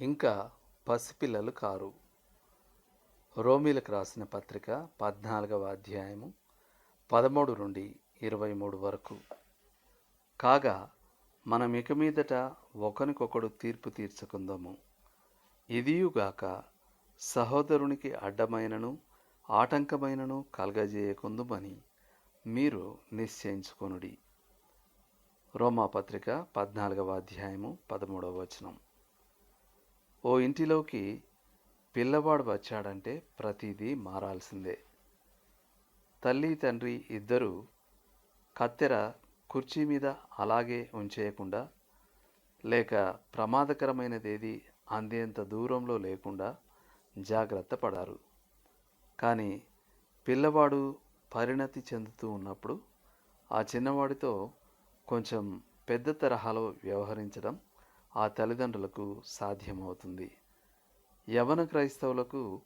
ఇంకా పసిపిల్లలు కారు. రోమిలకు రాసిన పత్రిక పద్నాలుగవ అధ్యాయము పదమూడు నుండి ఇరవై మూడు వరకు. కాగా మనం ఇక మీదట ఒకరికొకడు తీర్పు తీర్చుకుందాము. ఇదియుగాక సహోదరునికి అడ్డమైనను ఆటంకమైనను కలగజేయకుందుమని మీరు నిశ్చయించుకొనుడి. రోమాపత్రిక పద్నాలుగవ అధ్యాయము పదమూడవ వచనం. ఓ ఇంటిలోకి పిల్లవాడు వచ్చాడంటే ప్రతిదీ మారాల్సిందే. తల్లి తండ్రి ఇద్దరూ కత్తెర కుర్చీ మీద అలాగే ఉంచేయకుండా లేక ప్రమాదకరమైనదేది అందేంత దూరంలో లేకుండా జాగ్రత్త పడారు. కానీ పిల్లవాడు పరిణతి చెందుతూ ఉన్నప్పుడు ఆ చిన్నవాడితో కొంచెం పెద్ద తరహాలో వ్యవహరించడం ఆ తల్లిదండ్రులకు సాధ్యమవుతుంది. యవన క్రైస్తవులకు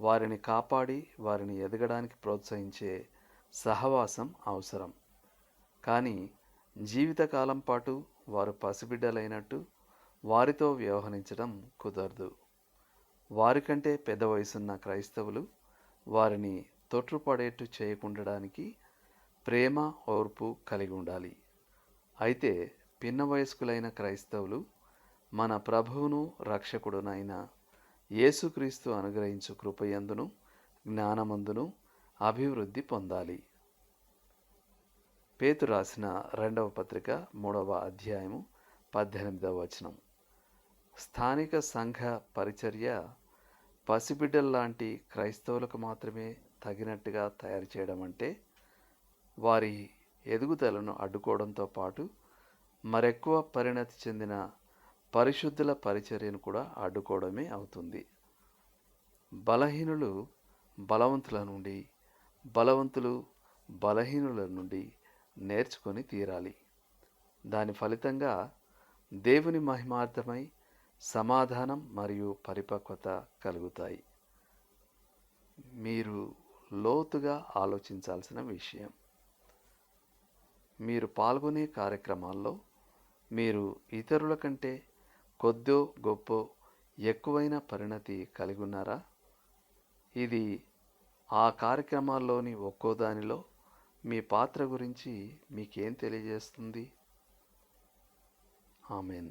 వారిని కాపాడి వారిని ఎదగడానికి ప్రోత్సహించే సహవాసం అవసరం. కానీ జీవితకాలం పాటు వారు పసిబిడ్డలైనట్టు వారితో వ్యవహరించడం కుదరదు. వారికంటే పెద్ద వయసున్న క్రైస్తవులు వారిని తొట్టుపడేట్టు చేయకుండడానికి ప్రేమ ఓర్పు కలిగి ఉండాలి. అయితే పిన్న వయస్కులైన క్రైస్తవులు మన ప్రభువును రక్షకుడునైన యేసుక్రీస్తు అనుగ్రహించు కృపయందును జ్ఞానమందును అభివృద్ధి పొందాలి. పేతు రాసిన రెండవ పత్రిక మూడవ అధ్యాయము పద్దెనిమిదవ వచనం. స్థానిక సంఘ పరిచర్య పసిబిడ్డల్లాంటి క్రైస్తవులకు మాత్రమే తగినట్టుగా తయారు చేయడం అంటే వారి ఎదుగుదలను అడ్డుకోవడంతో పాటు మరెక్కువ పరిణతి చెందిన పరిశుద్ధుల పరిచర్యను కూడా అడ్డుకోవడమే అవుతుంది. బలహీనులు బలవంతుల నుండి బలవంతులు బలహీనుల నుండి నేర్చుకొని తీరాలి. దాని ఫలితంగా దేవుని మహిమార్థమై సమాధానం మరియు పరిపక్వత కలుగుతాయి. మీరు లోతుగా ఆలోచించాల్సిన విషయం. మీరు పాల్గొనే కార్యక్రమాల్లో మీరు ఇతరుల కంటే కొద్దో గొప్ప ఎక్కువైన పరిణతి కలిగి ఉన్నారా ఇది ఆ కార్యక్రమాల్లోని ఒక్కో దానిలో మీ పాత్ర గురించి మీకేం తెలియజేస్తుంది? ఆమెన్.